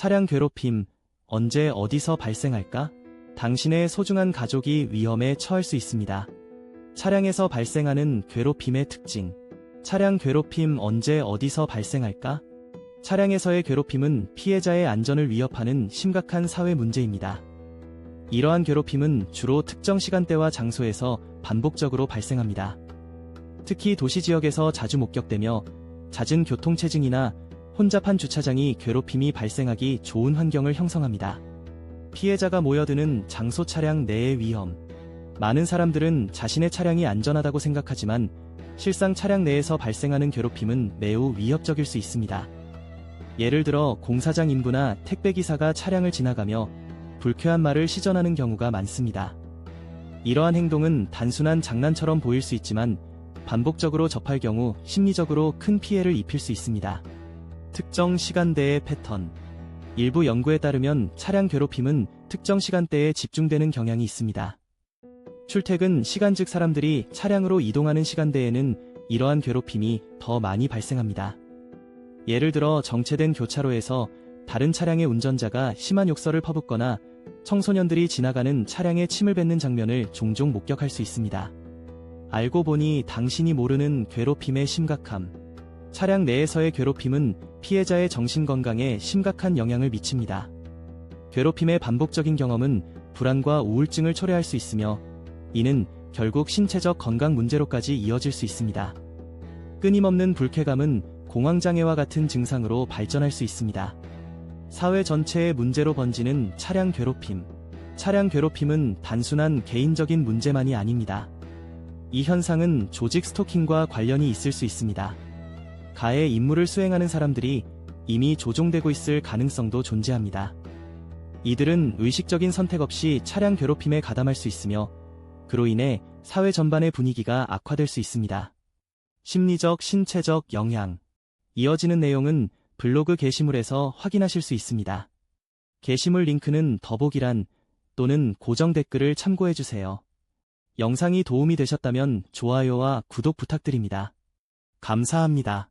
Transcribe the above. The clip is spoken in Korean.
차량 괴롭힘, 언제 어디서 발생할까? 당신의 소중한 가족이 위험에 처할 수 있습니다. 차량에서 발생하는 괴롭힘의 특징. 차량 괴롭힘 언제 어디서 발생할까? 차량에서의 괴롭힘은 피해자의 안전을 위협하는 심각한 사회 문제입니다. 이러한 괴롭힘은 주로 특정 시간대와 장소에서 반복적으로 발생합니다. 특히 도시 지역에서 자주 목격되며 잦은 교통체증이나 혼잡한 주차장이 괴롭힘이 발생하기 좋은 환경을 형성합니다. 피해자가 모여드는 장소 차량 내의 위험. 많은 사람들은 자신의 차량이 안전하다고 생각하지만 실상 차량 내에서 발생하는 괴롭힘은 매우 위협적일 수 있습니다. 예를 들어 공사장 인부나 택배기사가 차량을 지나가며 불쾌한 말을 시전하는 경우가 많습니다. 이러한 행동은 단순한 장난처럼 보일 수 있지만 반복적으로 접할 경우 심리적으로 큰 피해를 입힐 수 있습니다. 특정 시간대의 패턴. 일부 연구에 따르면 차량 괴롭힘은 특정 시간대에 집중되는 경향이 있습니다. 출퇴근 시간 즉 사람들이 차량으로 이동하는 시간대에는 이러한 괴롭힘이 더 많이 발생합니다. 예를 들어 정체된 교차로에서 다른 차량의 운전자가 심한 욕설을 퍼붓거나 청소년들이 지나가는 차량에 침을 뱉는 장면을 종종 목격할 수 있습니다. 알고 보니 당신이 모르는 괴롭힘의 심각함. 차량 내에서의 괴롭힘은 피해자의 정신건강에 심각한 영향을 미칩니다. 괴롭힘의 반복적인 경험은 불안과 우울증을 초래할 수 있으며 이는 결국 신체적 건강 문제로까지 이어질 수 있습니다. 끊임없는 불쾌감은 공황장애와 같은 증상으로 발전할 수 있습니다. 사회 전체의 문제로 번지는 차량 괴롭힘. 차량 괴롭힘은 단순한 개인적인 문제만이 아닙니다. 이 현상은 조직 스토킹과 관련이 있을 수 있습니다. 가해 임무를 수행하는 사람들이 이미 조종되고 있을 가능성도 존재합니다. 이들은 의식적인 선택 없이 차량 괴롭힘에 가담할 수 있으며 그로 인해 사회 전반의 분위기가 악화될 수 있습니다. 심리적, 신체적 영향. 이어지는 내용은 블로그 게시물에서 확인하실 수 있습니다. 게시물 링크는 더보기란 또는 고정 댓글을 참고해주세요. 영상이 도움이 되셨다면 좋아요와 구독 부탁드립니다. 감사합니다.